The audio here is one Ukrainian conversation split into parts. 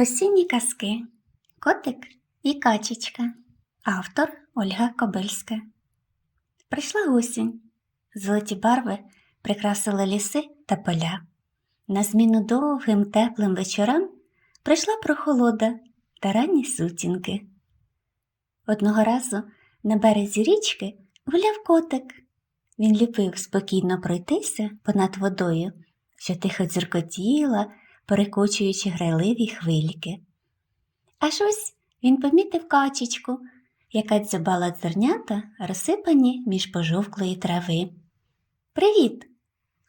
Осінні казки. Котик і качечка. Автор Ольга Кобильська. Прийшла осінь. Золоті барви прикрасили ліси та поля. На зміну довгим теплим вечорам прийшла прохолода та ранні сутінки. Одного разу на березі річки гуляв котик. Він любив спокійно пройтися понад водою, що тихо дзюркотіла, перекочуючи грайливі хвильки. Аж ось він помітив качечку, яка дзьобала зернята, розсипані між пожовклої трави. Привіт!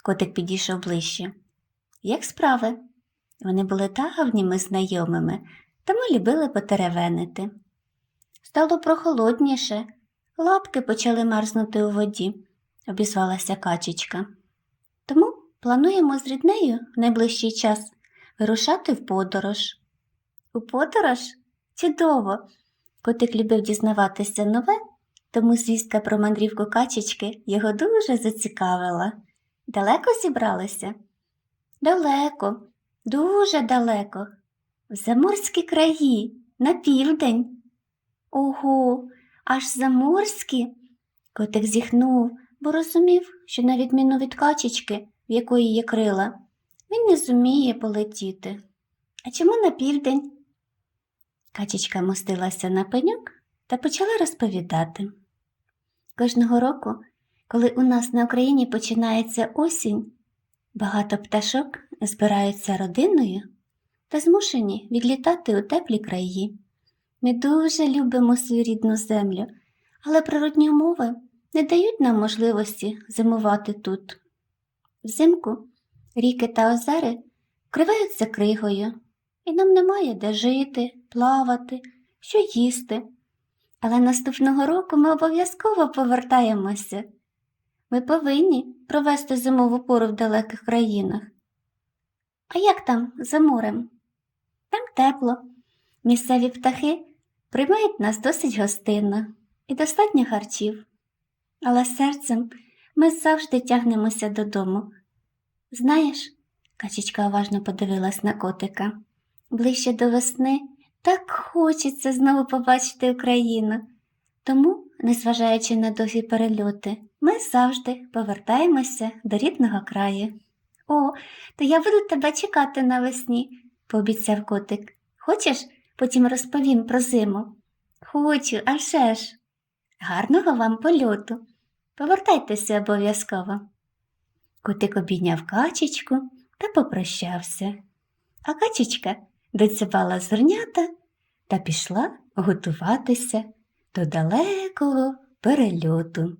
Котик підійшов ближче. Як справи? Вони були давніми знайомими, тому любили потеревенити. Стало прохолодніше, лапки почали мерзнути у воді, обізвалася качечка. Тому плануємо з ріднею в найближчий час вирушати в подорож. У подорож? Чудово! Котик любив дізнаватися нове, тому звістка про мандрівку качечки його дуже зацікавила. Далеко зібралися? Далеко, дуже далеко. В заморські краї, на південь. Ого, аж заморські. Котик зіхнув, бо розумів, що на відміну від качечки, в якої є крила, він не зуміє полетіти. А чому на південь? Качечка мостилася на пеньок та почала розповідати. Кожного року, коли у нас на Україні починається осінь, багато пташок збираються родиною та змушені відлітати у теплі краї. Ми дуже любимо свою рідну землю, але природні умови не дають нам можливості зимувати тут. Взимку ріки та озери вкриваються кригою, і нам немає де жити, плавати, що їсти. Але наступного року ми обов'язково повертаємося. Ми повинні провести зимову пору в далеких країнах. А як там за морем? Там тепло. Місцеві птахи приймають нас досить гостинно і достатньо харчів. Але серцем ми завжди тягнемося додому. Знаєш, качечка уважно подивилась на котика. Ближче до весни так хочеться знову побачити Україну. Тому, незважаючи на довгі перельоти, ми завжди повертаємося до рідного краю. О, то я буду тебе чекати навесні, пообіцяв котик. Хочеш, потім розповім про зиму? Хочу, а вже ж. Гарного вам польоту. Повертайтеся обов'язково. Котик обійняв качечку та попрощався, а качечка доціпала зернята та пішла готуватися до далекого перельоту.